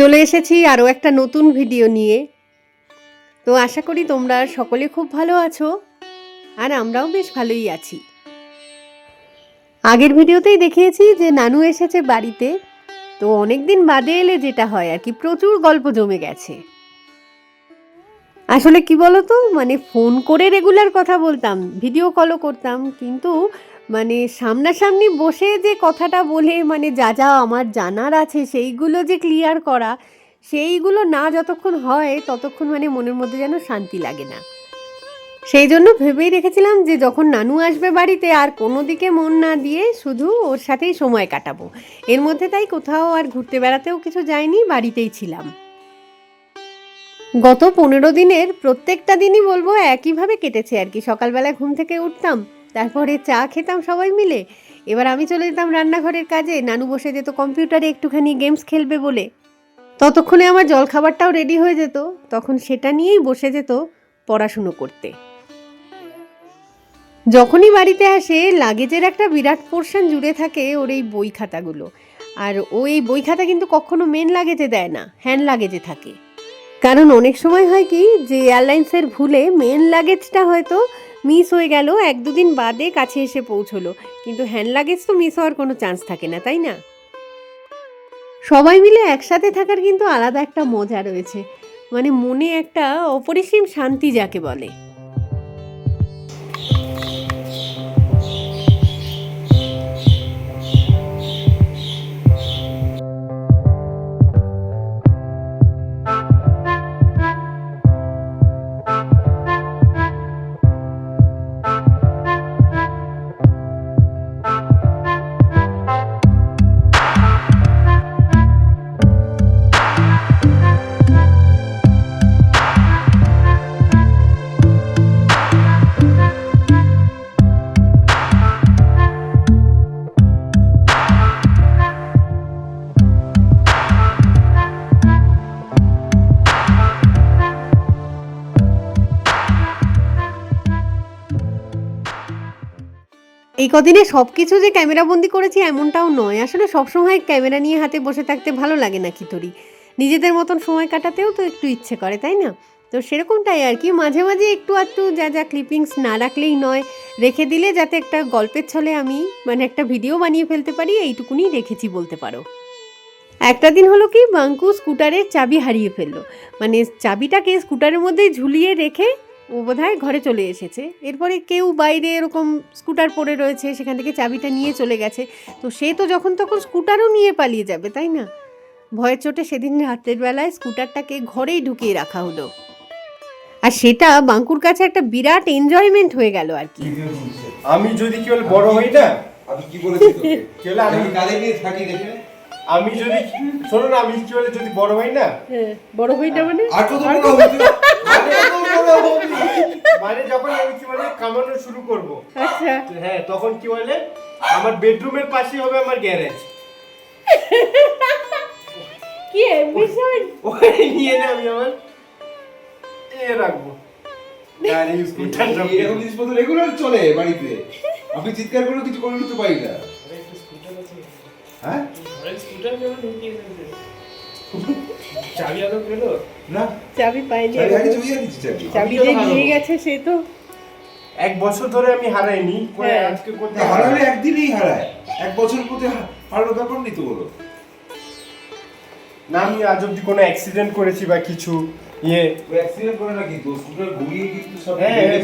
চলে এসেছি আরও একটা নতুন ভিডিও নিয়ে। তো আশা করি তোমরা সকলে খুব ভালো আছো আর আমরাও বেশ ভালোই আছি। আগের ভিডিওতেই দেখিয়েছি যে নানু এসেছে বাড়িতে। তো অনেক দিন বাদে এলে যেটা হয় আর কি, প্রচুর গল্প জমে গেছে। আসলে কি বলতো মানে ফোন করে রেগুলার কথা বলতাম ভিডিও কলও করতাম, কিন্তু মানে সামনাসামনি বসে যে কথাটা বলে মানে যা যা আমার জানার আছে সেইগুলো যে ক্লিয়ার করা, সেইগুলো না যতক্ষণ হয় ততক্ষণ মানে মনের মধ্যে যেন শান্তি লাগে না। সেই জন্য ভেবেই রেখেছিলাম যে যখন নানু আসবে বাড়িতে আর কোনো দিকে মন না দিয়ে শুধু ওর সাথেই সময় কাটাবো। এর মধ্যে তাই কোথাও আর ঘুরতে বেড়াতেও কিছু যায়নি বাড়িতেই ছিলাম। গত পনেরো দিনের প্রত্যেকটা দিনই বলব একইভাবে কেটেছে আর কি। সকালবেলা ঘুম থেকে উঠতাম তারপরে চা খেতাম সবাই মিলে। এবার আমি চলে যেতাম রান্নাঘরের কাজে। নানু বসে যেত কম্পিউটারে একটুখানি গেমস খেলবে বলে। ততক্ষণে আমার জলখাবারটাও রেডি হয়ে যেত। তখন সেটা নিয়েই বসে যেত পড়াশুনো করতে। যখনই বাড়িতে আসে, লাগেজের একটা বিরাট পোর্শন জুড়ে থাকে ওর এই বই খাতাগুলো। আর ও এই বই খাতা কিন্তু কখনো মেন লাগেজে দেয় না হ্যান্ড লাগেজে থাকে। কারণ অনেক সময় হয় কি, যে এয়ারলাইন্সের ভুলে মেন লাগেজটা হয়তো মিস হয়ে গেল, এক দুদিন বাদে কাছে এসে পৌঁছলো। কিন্তু হ্যান্ড লাগেজ তো মিস হওয়ার কোনো চান্স থাকে না, তাই না? সবাই মিলে একসাথে থাকার কিন্তু আলাদা একটা মজা রয়েছে। মানে মনে একটা অপরিসীম শান্তি যাকে বলে। এই কদিনে সব কিছু যে ক্যামেরা বন্দি করেছি এমনটাও নয়। আসলে সবসময় ক্যামেরা নিয়ে হাতে বসে থাকতে ভালো লাগে না তোরই নিজেদের মতন সময় কাটাতেও তো একটু ইচ্ছে করে, তাই না? তো সেরকমটাই আর কি। মাঝে মাঝে একটু একটু যা যা ক্লিপিংস না রাখলেই নয়, রেখে দিলে যাতে একটা গল্পের ছলে আমি মানে একটা ভিডিও বানিয়ে ফেলতে পারি, এইটুকুনি রেখেছি বলতে পারো। একটা দিন হলো কি, বাঙ্কু স্কুটারের চাবি হারিয়ে ফেলল। মানে চাবিটাকে স্কুটারের মধ্যে ঝুলিয়ে রেখে ও বোধহয় ঘরে চলে এসেছে। এরপরে কেউ বাইরে এরকম স্কুটার পড়ে রয়েছে সেখান থেকে চাবিটা নিয়ে চলে গেছে। তো সে তো যখন তখন স্কুটারও নিয়ে পালিয়ে যাবে তাই না? ভয়ের চোটে সেদিন রাতের বেলায় স্কুটারটাকে ঘরেই ঢুকিয়ে রাখা হলো। আর সেটা বাঙ্কুর কাছে একটা বিরাট এনজয়মেন্ট হয়ে গেল আর কি। আমি যদি কি বলে বড় হই না? আমি কি বলেছি তোকে? আমি কালে নিয়ে থাকি দেখে? আমি যদি শোনো না আমি কি বলে যদি বড় হই না? বড় হইটা মানে? আর কত বড় হবে তুই? আর কত বড় হবি? মানে যখন আমি কি বলে কামানো শুরু করব। আচ্ছা। হ্যাঁ তখন কি বলে আমার বেডরুমের পাশে হবে আমার গ্যারেজ কি এমবিশন ওই নিয়ে না আমি আমার এ রাখব। গাড়ি স্কুটার সব এই এরকম জিনিসপত্র রেগুলার চলে বাড়িতে। আমি চিৎকার করে কিছু করে নিতে পারি না। হ্যাঁ? চাবি আলো পেল? না। চাবি পাইনি চাবি আগে চুরিয়ে দিচ্ছি চাবি। চাবি যে নিয়ে গেছে সে তো। এক বছর ধরে আমি হারাইনি হ্যাঁ। আজকে করতে হারালে একদিনেই হারায়। এক বছর মধ্যে হা- ব্যাপার নেই তো বলো। না আমি আজ অব্দি কোনো অ্যাক্সিডেন্ট করেছি বা কিছু ইয়ে। ওই অ্যাক্সিডেন্ট করে না কিন্তু স্কুটার ঘুরিয়ে কিন্তু সব হ্যাঁ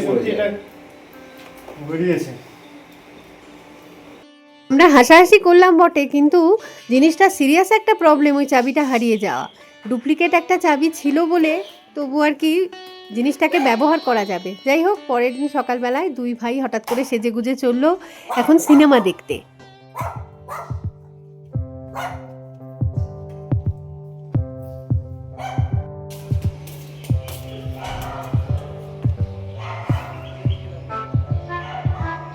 আমরা হাসাহাসি করলাম বটে, কিন্তু জিনিসটা সিরিয়াস একটা প্রবলেম ওই চাবিটা হারিয়ে যাওয়া। ডুপ্লিকেট একটা চাবি ছিল বলে তবু আর কি জিনিসটাকে ব্যবহার করা যাবে। যাই হোক, পরের দিন সকালবেলায় দুই ভাই হঠাৎ করে সেজে গুজে চলল এখন সিনেমা দেখতে।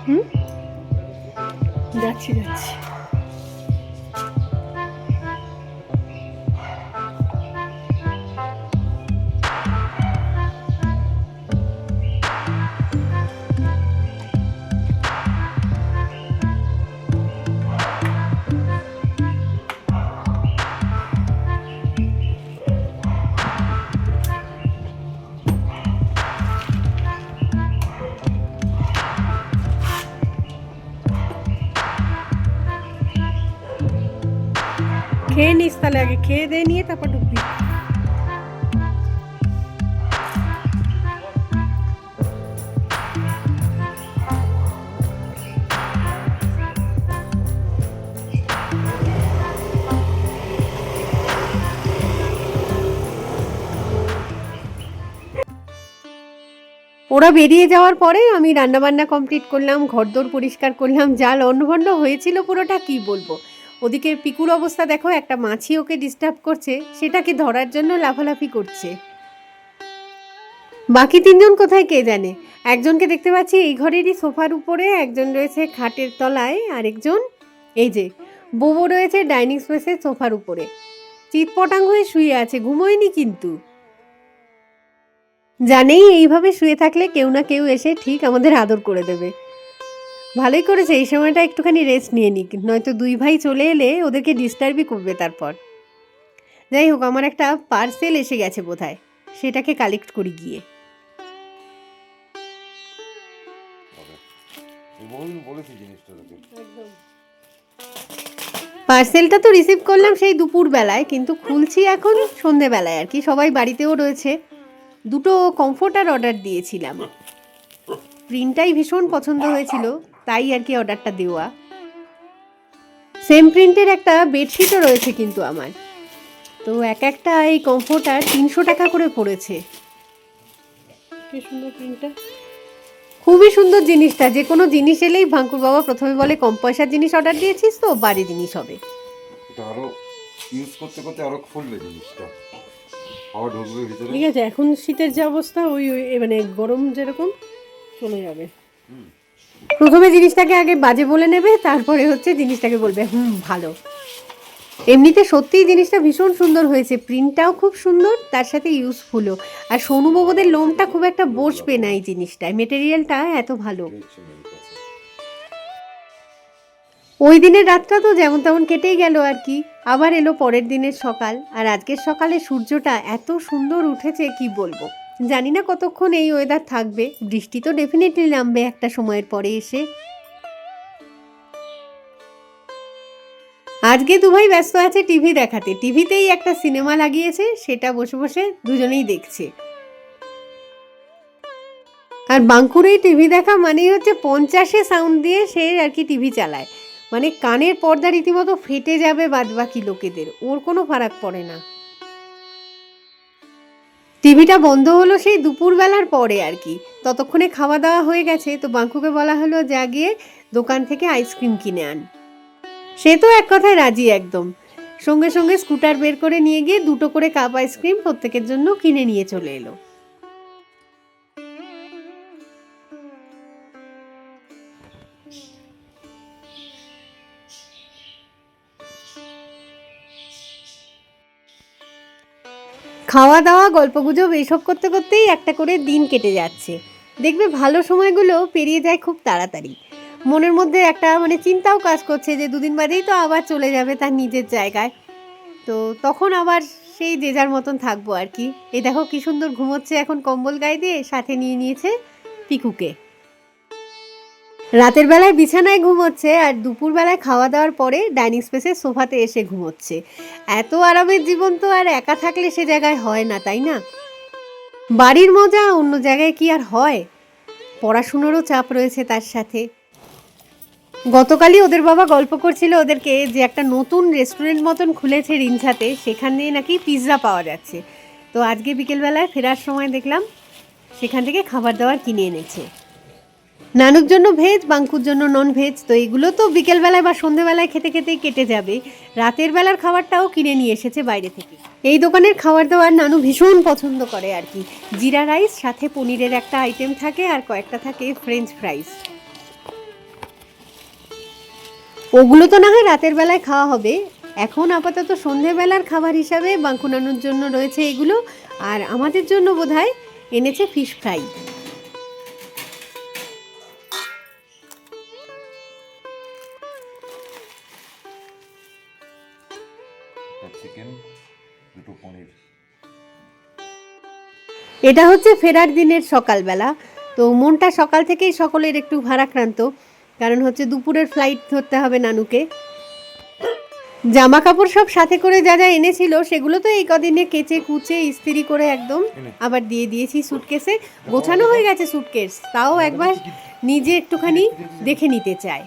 হুম? যাচ্ছি যাচ্ছি খেয়ে নিস তাহলে আগে খেয়ে দিয়ে নিয়ে তারপর ঢুকবি। ওরা বেরিয়ে যাওয়ার পরে আমি রান্নাবান্না কমপ্লিট করলাম, ঘরদোর পরিষ্কার করলাম, যা লণ্ডভণ্ড হয়েছিল পুরোটা কি বলব? ওদিকে পিকুর অবস্থা দেখো, একটা মাছি ওকে ডিস্টার্ব করছে, সেটাকে ধরার জন্য লাফালাফি করছে। বাকি তিনজন কোথায় কে জানে? একজনকে দেখতে পাচ্ছি এই ঘরেরই সোফার উপরে, একজন রয়েছে খাটের তলায়, আরেকজন এই যে বোবো রয়েছে ডাইনিং স্পেসের সোফার উপরে। চিৎপটাং হয়ে শুয়ে আছে, ঘুমোয়নি কিন্তু। জানেই এইভাবে শুয়ে থাকলে কেউ না কেউ এসে ঠিক আমাদের আদর করে দেবে। ভালোই করেছে এই সময়টা একটুখানি রেস্ট নিয়ে নিক। নয়তো দুই ভাই চলে এলে ওদেরকে ডিস্টার্বই করবে তারপর। যাই হোক আমার একটা পার্সেল এসে গেছে বোধহয় সেটাকে কালেক্ট করি গিয়ে। পার্সেলটা তো রিসিভ করলাম সেই দুপুর বেলায় কিন্তু খুলছি এখন সন্ধেবেলায় আর কি সবাই বাড়িতেও রয়েছে। দুটো কমফোর্টার অর্ডার দিয়েছিলাম। প্রিন্টটাই ভীষণ পছন্দ হয়েছিল। তাই আর কি অর্ডারটা দেওয়া। সেম প্রিন্টের একটা বেডশিটও রয়েছে কিন্তু আমার। তো এক একটা এই কমফোর্টার তিনশো টাকা করে পড়েছে। কি সুন্দর প্রিন্টটা। খুবই সুন্দর জিনিসটা। যে কোনো জিনিস এলেই ভাঙ্কুর বাবা প্রথমে বলে কম পয়সার জিনিস অর্ডার দিয়েছিস তো বাড়ি জিনিস হবে। আরও ইউজ করতে করতে আরও ফুলবে জিনিসটা। হাওয়া ঢুকবে ভিতরে। ঠিক আছে এখন শীতের যে অবস্থা ওই ওই মানে গরম যেরকম চলে যাবে। প্রথমে জিনিসটাকে আগে বাজে বলে নেবে, তারপরে হচ্ছে জিনিসটাকে বলবে, হুম, ভালো। এমনিতে সত্যিই জিনিসটা ভীষণ সুন্দর হয়েছে প্রিন্টটাও খুব সুন্দর, তার সাথে ইউজফুলও আর সোনু বাবুদের লোমটা খুব একটা বসবে না এই জিনিসটায় মেটেরিয়ালটা এত ভালো। ওই দিনের রাতটা তো যেমন তেমন কেটেই গেল আর কি, আবার এলো পরের দিনের সকাল, আর আজকের সকালে সূর্যটা এত সুন্দর উঠেছে, কি বলব? জানি না কতক্ষণ এই ওয়েদার থাকবে। বৃষ্টি তো ডেফিনেটলি নামবে একটা সময়ের পরে এসে। আজকে দুভাই ব্যস্ত আছে টিভি দেখাতে। টিভিতেই একটা সিনেমা লাগিয়েছে, সেটা বসে বসে দুজনেই দেখছে। আর বাঁকুড়েই টিভি দেখা মানেই হচ্ছে পঞ্চাশে সাউন্ড দিয়ে সে আর কি টিভি চালায়। মানে কানের পর্দা রীতিমতো ফেটে যাবে বাদবাকি লোকেদের, ওর কোনো ফারাক পড়ে না। টিভিটা বন্ধ হলো সেই দুপুরবেলার পরে আর কি। ততক্ষণে খাওয়া দাওয়া হয়ে গেছে, তো বাঙ্কুকে বলা হলো, যা গিয়ে দোকান থেকে আইসক্রিম কিনে আন। সে তো এক কথায় রাজি একদম। সঙ্গে সঙ্গে স্কুটার বের করে নিয়ে গিয়ে দুটো করে কাপ আইসক্রিম প্রত্যেকের জন্য কিনে নিয়ে চলে এলো। খাওয়া দাওয়া গল্পগুজব এইসব করতে করতেই একটা করে দিন কেটে যাচ্ছে। দেখবে ভালো সময়গুলো পেরিয়ে যায় খুব তাড়াতাড়ি। মনের মধ্যে একটা মানে চিন্তাও কাজ করছে যে দুদিন বাদেই তো আবার চলে যাবে তার নিজের জায়গায়। তো তখন আবার সেই যে যার মতন থাকব আর কি। এই দেখো কি সুন্দর ঘুমোচ্ছে এখন কম্বল গায়ে দিয়ে, সাথে নিয়ে নিয়েছে পিকুকে। রাতের বেলায় বিছানায় ঘুমোচ্ছে আর দুপুর বেলায় খাওয়া দাওয়ার পরে ডাইনিং স্পেসের সোফাতে এসে ঘুমোচ্ছে। এত আরামের জীবন তো আর একা থাকলে সে জায়গায় হয় না, তাই না? বাড়ির মজা অন্য জায়গায় কি আর হয়? পড়াশুনোরও চাপ রয়েছে তার সাথে। গতকালই ওদের বাবা গল্প করছিল ওদেরকে যে একটা নতুন রেস্টুরেন্ট মতন খুলেছে রিনছাতে, সেখানে নাকি পিৎজা পাওয়া যাচ্ছে। তো আজকে বিকেলবেলায় ফেরার সময় দেখলাম, সেখান থেকে খাবার দাবার কিনে এনেছে। নানুর জন্য ভেজ, বাঙ্কুর জন্য নন ভেজ তো এগুলো তো বিকেলবেলায় বা সন্ধেবেলায় খেতে খেতেই কেটে যাবে। রাতের বেলার খাবারটাও কিনে নিয়ে এসেছে বাইরে থেকে। এই দোকানের খাবার দাবার নানু ভীষণ পছন্দ করে আর কি। জিরা রাইস, সাথে পনিরের একটা আইটেম থাকে আর কয়েকটা থাকে ফ্রেঞ্চ ফ্রাইস ওগুলো তো না হয় রাতের বেলায় খাওয়া হবে। এখন আপাতত সন্ধেবেলার খাবার হিসাবে বাঙ্কু নানুর জন্য রয়েছে এগুলো। আর আমাদের জন্য বোধহয় এনেছে ফিশ ফ্রাই চিকেন দুটো পনির। এটা হচ্ছে ফেরার দিনের সকালবেলা। তো মনটা সকাল থেকেই সকলের একটু ভারাক্রান্ত কারণ হচ্ছে দুপুরের ফ্লাইট ধরতে হবে নানুকে। জামা কাপড় সব সাথে করে যা যা এনেছিল সেগুলো তো এই কদিনে কেচে কুচে ইস্ত্রি করে একদম আবার দিয়ে দিয়েছি সুটকেসে গোছানো হয়ে গেছে সুটকেস তাও একবার নিজে একটুখানি দেখে নিতে চায়।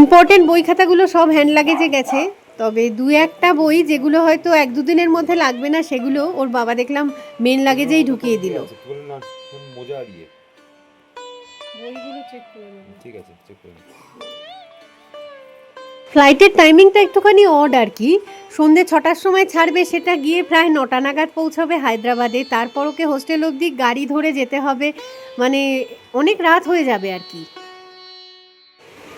ইম্পর্টেন্ট বই খাতাগুলো সব হ্যান্ড লাগেজে গেছে। তবে দু একটা বই যেগুলো হয়তো এক দুদিনের মধ্যে লাগবে না সেগুলো ওর বাবা দেখলাম মেন লাগেজেই ঢুকিয়ে দিল। মোজা দিয়ে বইগুলো চেক করে ঠিক আছে চেক করে ফ্লাইটের টাইমিংটা একটুখানি অড আর কি। সন্ধে ছটার সময় ছাড়বে সেটা গিয়ে প্রায় নটা নাগাদ পৌঁছবে হায়দ্রাবাদে। তারপর ওকে হোস্টেল অবধি গাড়ি ধরে যেতে হবে। মানে অনেক রাত হয়ে যাবে আর কি।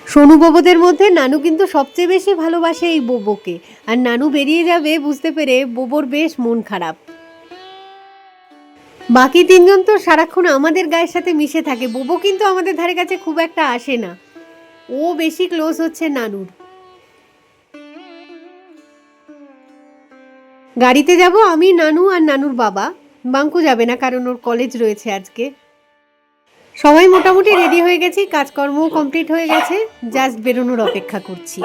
সোনু বোবোদের মধ্যে নানু কিন্তু সবচেয়ে বেশি ভালোবাসে এই বোবোকে। আর নানু বেরিয়ে যাবে, বুঝতে পেরে বোবোর বেশ মন খারাপ। বাকি তিনজন তো সারাক্ষণ আমাদের গায়ের সাথে মিশে থাকে। বোবো কিন্তু আমাদের ধারে কাছে খুব একটা আসে না। ও বেশি ক্লোজ হচ্ছে নানুর। গাড়িতে যাব আমি, নানু আর নানুর বাবা। বাঙ্কু যাবে না কারণ ওর কলেজ রয়েছে আজকে। সবাই মোটামুটি রেডি হয়ে গেছি, কাজকর্মও কমপ্লিট হয়ে গেছে জাস্ট বেরোনোর অপেক্ষা করছি।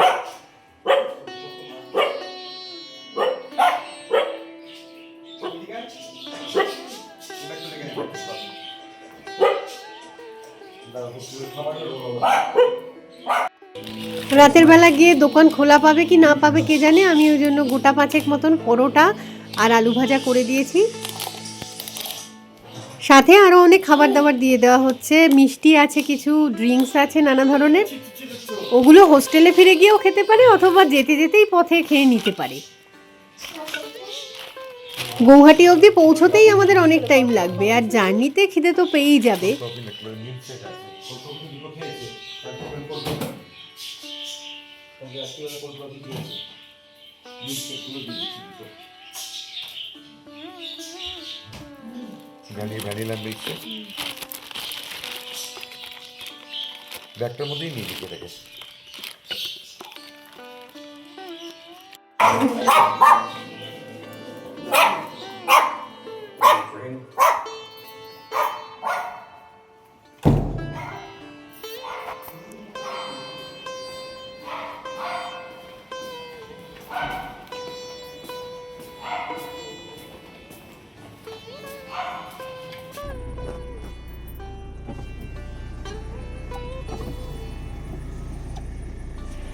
রাতের বেলা গিয়ে দোকান খোলা পাবে কি না পাবে কে জানে, আমি ওই জন্য গোটা পাঁচেক মতন পরোটা আর আলু ভাজা করে দিয়েছি। সাথে আরও অনেক খাবার দাবার দিয়ে দেওয়া হচ্ছে। মিষ্টি আছে কিছু ড্রিঙ্কস আছে নানা ধরনের। ওগুলো হোস্টেলে ফিরে গিয়েও খেতে পারে অথবা যেতে যেতেই পথে খেয়ে নিতে পারে। গৌহাটি অবধি পৌঁছতেই আমাদের অনেক টাইম লাগবে। আর জার্নিতে খিদে তো পেয়েই যাবে। ভ্যানিলা মিক্সে ব্যাগটার মধ্যেই নিয়ে দিচ্ছি এটাকে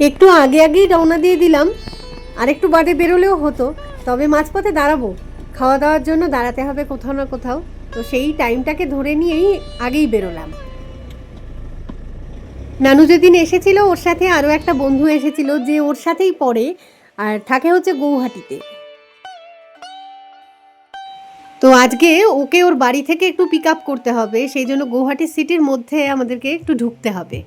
একটু আগে আগেই রওনা দিয়ে দিলাম। আর একটু বাদে বেরোলেও হতো, তবে মাঝপথে দাঁড়াবো। খাওয়া দাওয়ার জন্য দাঁড়াতে হবে কোথাও না কোথাও, তো সেই টাইমটাকে ধরে নিয়েই আগেই বেরোলাম। নানু যেদিন এসেছিল, ওর সাথে আরও একটা বন্ধু এসেছিল যে ওর সাথেই পড়ে আর থাকে হচ্ছে গৌহাটিতে। তো আজকে ওকে ওর বাড়ি থেকে একটু পিক আপ করতে হবে, সেই জন্য গৌহাটি সিটির মধ্যে আমাদেরকে একটু ঢুকতে হবে।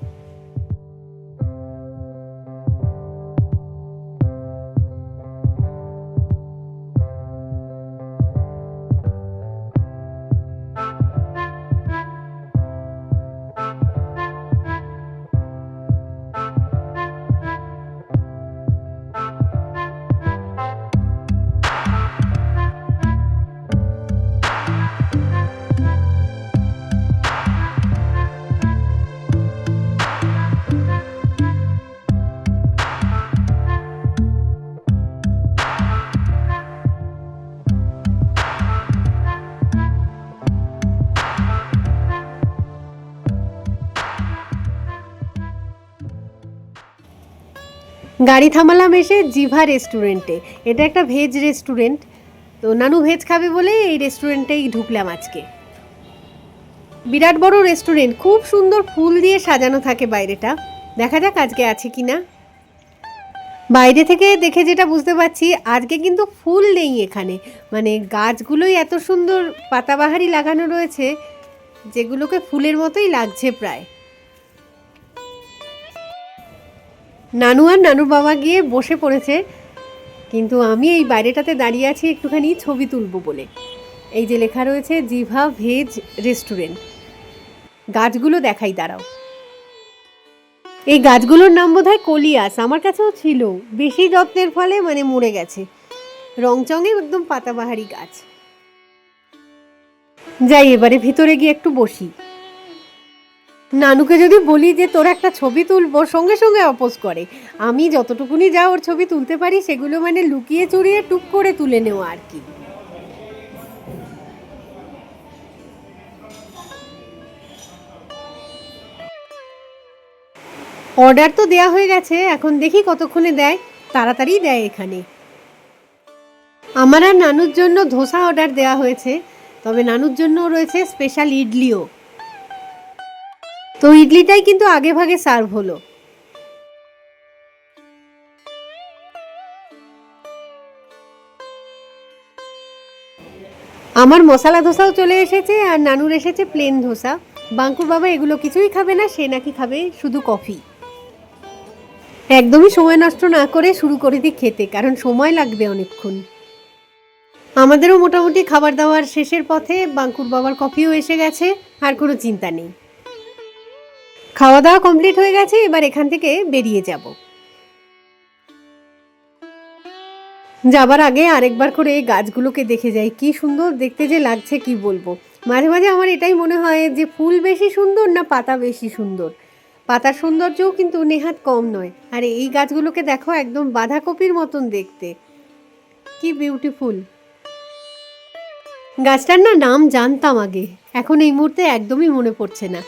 গাড়ি থামালাম এসে জিভা রেস্টুরেন্টে। এটা একটা ভেজ রেস্টুরেন্ট। তো নানু ভেজ খাবে বলে এই রেস্টুরেন্টেই ঢুকলাম আজকে। বিরাট বড় রেস্টুরেন্ট। খুব সুন্দর ফুল দিয়ে সাজানো থাকে বাইরেটা। দেখা যাক আজকে আছে কি না বাইরে থেকে দেখে যেটা বুঝতে পারছি, আজকে কিন্তু ফুল নেই এখানে। মানে গাছগুলোই এত সুন্দর পাতাবাহারি লাগানো রয়েছে, যেগুলোকে ফুলের মতোই লাগছে প্রায়। নানু আর নানুর বাবা গিয়ে বসে পড়েছে। কিন্তু আমি এই বাইরেটাতে দাঁড়িয়ে আছি, একটুখানি ছবি তুলবো বলে। এই যে লেখা রয়েছে, জিভা ভেজ রেস্টুরেন্ট। গাছগুলো দেখাই, দাঁড়াও। এই গাছগুলোর নাম বোধ হয় কলিয়াস, আমার কাছেও ছিল। বেশি যত্নের ফলে মানে মরে গেছে। রংচঙে একদম পাতাবাহারি গাছ। যাই, এবারে ভিতরে গিয়ে একটু বসি। নানুকে যদি বলি যে তোর একটা ছবি তুলবো, সঙ্গে সঙ্গে অপোজ করে। আমি যতটুকুনি যা ওর ছবি তুলতে পারি, সেগুলো মানে লুকিয়ে চুরিয়ে টুক করে তুলে নেওয়া আর কি। অর্ডার তো দেয়া হয়ে গেছে, এখন দেখি কতক্ষণে দেয়। তাড়াতাড়ি দেয় এখানে। আমার আর নানুর জন্য ধোসা অর্ডার দেওয়া হয়েছে, তবে নানুর জন্য রয়েছে স্পেশাল ইডলিও। তো ইডলিটাই কিন্তু আগে ভাগে সার্ভ হলো। আমার মশলা ধোসাও চলে এসেছে আর নানুর এসেছে প্লেন ধোসা। বাঙ্কুর বাবা এগুলো কিছুই খাবে না, সে নাকি খাবে শুধু কফি একদমই সময় নষ্ট না করে শুরু করে দিই খেতে, কারণ সময় লাগবে অনেকক্ষণ। আমাদেরও মোটামুটি খাবার দাবার শেষের পথে বাঙ্কুর বাবার কফিও এসে গেছে, আর কোনো চিন্তা নেই। খাওয়া দাওয়া কমপ্লিট হয়ে গেছে, এবার এখান থেকে বেরিয়ে যাব। যাবার আগে আরেকবার করে এই গাছগুলোকে দেখে যাই, কি সুন্দর দেখতে যে লাগছে, কি বলব? মাঝে মাঝে আমার এটাই মনে হয় যে ফুল বেশি সুন্দর না পাতা বেশি সুন্দর? পাতার সৌন্দর্যও কিন্তু নেহাত কম নয়। আর এই গাছগুলোকে দেখো, একদম বাঁধাকপির মতন দেখতে। কি বিউটিফুল গাছটার না নাম জানতাম আগে, এখন এই মুহূর্তে একদমই মনে পড়ছে না।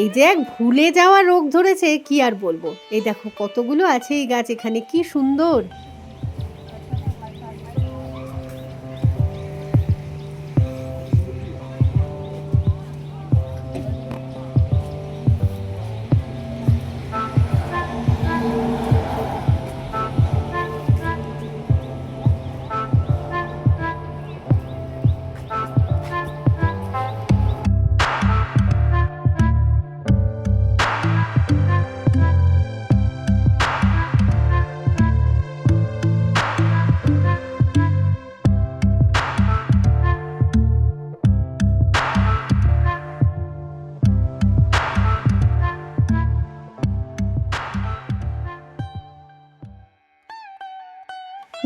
এই যে এক ভুলে যাওয়া রোগ ধরেছে, কি আর বলব? এই দেখো কতগুলো আছে এই গাছ এখানে, কি সুন্দর!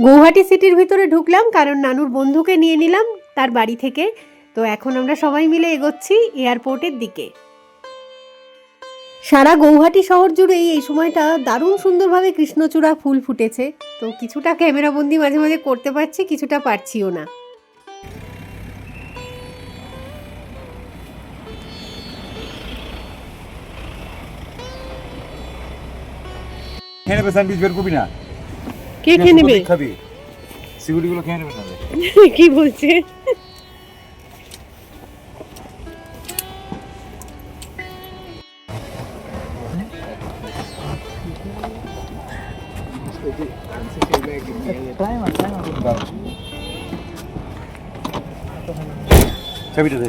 গৌহাটি সিটির ভিতরে ঢুকলাম, কারণ নানুর বন্ধুকে নিয়ে নিলাম তার বাড়ি থেকে। তো এখন আমরা সবাই মিলে এগোচ্ছি এয়ারপোর্টের দিকে। সারা গৌহাটি শহর জুড়েই এই সময়টা দারুণ সুন্দরভাবে কৃষ্ণচূড়া ফুল ফুটেছে। তো কিছুটা ক্যামেরাবন্দি মাঝে মাঝে করতে পারছি, কিছুটা পারছিও না। খেয়ে নেবে স্যান্ডউইচ বের করবি না? কে খেয়ে নেবে? খাবি সিগুড়িগুলো খেয়ে নেবে তাহলে। কি বলছে? চাবিটা দে।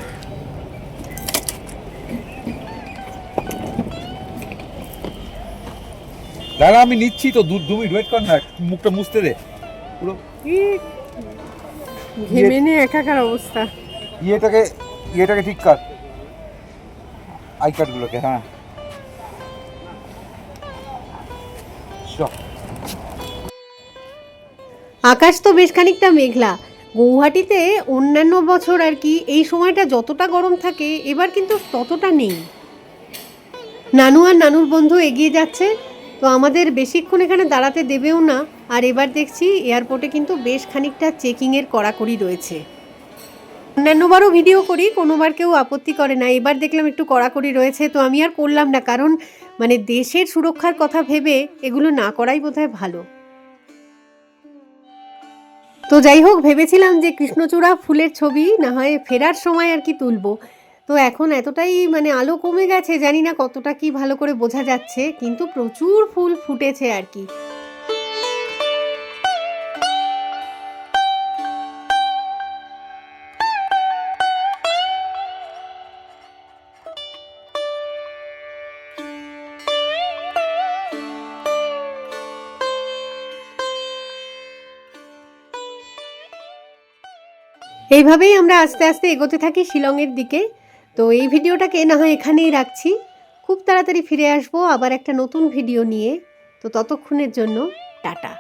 দাদা আমি নিচ্ছি তো দু দু মিনিট ওয়েট কর না মুখটা মুছতে দে। পুরো ঘেমে নিয়ে একাকার অবস্থা। ইয়েটাকে ইয়েটাকে ঠিক কর। আই কার্ডগুলোকে হ্যাঁ। আকাশ তো বেশ খানিকটা মেঘলা। গৌহাটিতে অন্যান্য বছর আর কি এই সময়টা যতটা গরম থাকে এবার কিন্তু ততটা নেই। নানু আর নানুর বন্ধু এগিয়ে যাচ্ছে। তো আমাদের বেশিক্ষণ এখানে দাঁড়াতে দেবেও না। আর এবার দেখছি এয়ারপোর্টে কিন্তু বেশ খানিকটা চেকিংয়ের কড়াকড়ি রয়েছে। অন্যান্যবারও ভিডিও করি, কোনোবার কেউ আপত্তি করে না। এবার দেখলাম একটু কড়াকড়ি রয়েছে, তো আমি আর করলাম না, কারণ মানে দেশের সুরক্ষার কথা ভেবে এগুলো না করাই বোধহয় ভালো। তো যাই হোক, ভেবেছিলাম যে কৃষ্ণচূড়া ফুলের ছবি না হয় ফেরার সময় আর কি তুলবো। তো এখন এতটাই মানে আলো কমে গেছে, জানি না কতটা কি ভালো করে বোঝা যাচ্ছে, কিন্তু প্রচুর ফুল ফুটেছে আর কি। এইভাবেই আমরা আস্তে আস্তে এগোতে থাকি শিলংয়ের দিকে। তো এই ভিডিওটাকে না হয় এখানেই রাখছি। খুব তাড়াতাড়ি ফিরে আসব আবার একটা নতুন ভিডিও নিয়ে। তো ততক্ষণের জন্য টাটা।